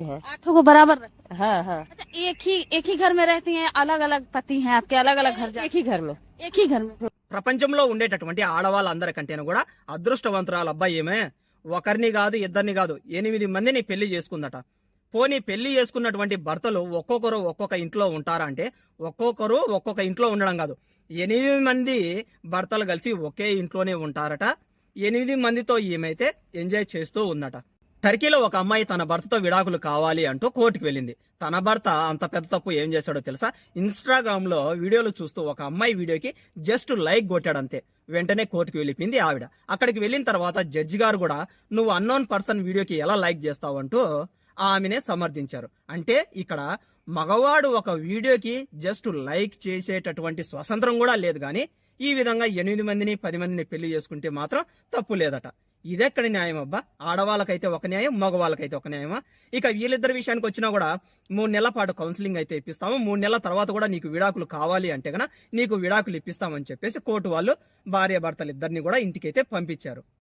हैं आठों को बराबर रखते हाँ हाँ हैं। अच्छा एक ही एक ही घर में रहती हैं अलग अलग पति हैं आपके अलग अलग घर जा एक ही घर में एक ही घर में ప్రపంచంలో ఉండేటటువంటి ఆడవాళ్ళందరికంటేనూ కూడా అదృష్టవంతురాలు అబ్బాయి ఏమే ఒకరిని కాదు ఇద్దరిని కాదు ఎనిమిది మందిని పెళ్లి చేసుకుందట పోనీ పెళ్లి చేసుకున్నటువంటి భర్తలు ఒక్కొక్కరు ఒక్కొక్క ఇంట్లో ఉంటారా అంటే ఒక్కొక్కరు ఒక్కొక్క ఇంట్లో ఉండడం కాదు ఎనిమిది మంది భర్తలు కలిసి ఒకే ఇంట్లోనే ఉంటారట ఎనిమిది మందితో ఈమెతే ఎంజాయ్ చేస్తూ ఉందట టర్కీలో ఒక అమ్మాయి తన భర్తతో విడాకులు కావాలి అంటూ కోర్టుకు వెళ్ళింది. తన భర్త అంత పెద్ద తప్పు ఏం చేశాడో తెలుసా? ఇన్స్టాగ్రామ్లో వీడియోలు చూస్తూ ఒక అమ్మాయి వీడియోకి జస్ట్ లైక్ కొట్టాడంతే. వెంటనే కోర్టుకు వెళ్ళిపోయింది ఆవిడ. అక్కడికి వెళ్ళిన తర్వాత జడ్జి గారు కూడా నువ్వు అన్నోన్ పర్సన్ వీడియోకి ఎలా లైక్ చేస్తావు? అంటూ ఆమెనే సమర్థించారు. అంటే ఇక్కడ మగవాడు ఒక వీడియోకి జస్ట్ లైక్ చేసేటటువంటి స్వతంత్రం కూడా లేదు కానీ ఈ విధంగా ఎనిమిది మందిని పది మందిని పెళ్ళి చేసుకుంటే మాత్రం తప్పు లేదట. ఇదెక్కడ న్యాయం అబ్బా ఆడవాళ్ళకైతే ఒక న్యాయం మగవాళ్ళకైతే ఒక న్యాయమా? ఇక వీళ్ళిద్దరి విషయానికి వచ్చినా కూడా మూడు నెలల పాటు కౌన్సిలింగ్ అయితే ఇప్పిస్తాము. మూడు నెలల తర్వాత కూడా నీకు విడాకులు కావాలి అంటే గన నీకు విడాకులు ఇప్పిస్తామని చెప్పేసి కోర్టు వాళ్ళు భార్య భర్తలు ఇద్దరిని కూడా ఇంటికైతే పంపించారు.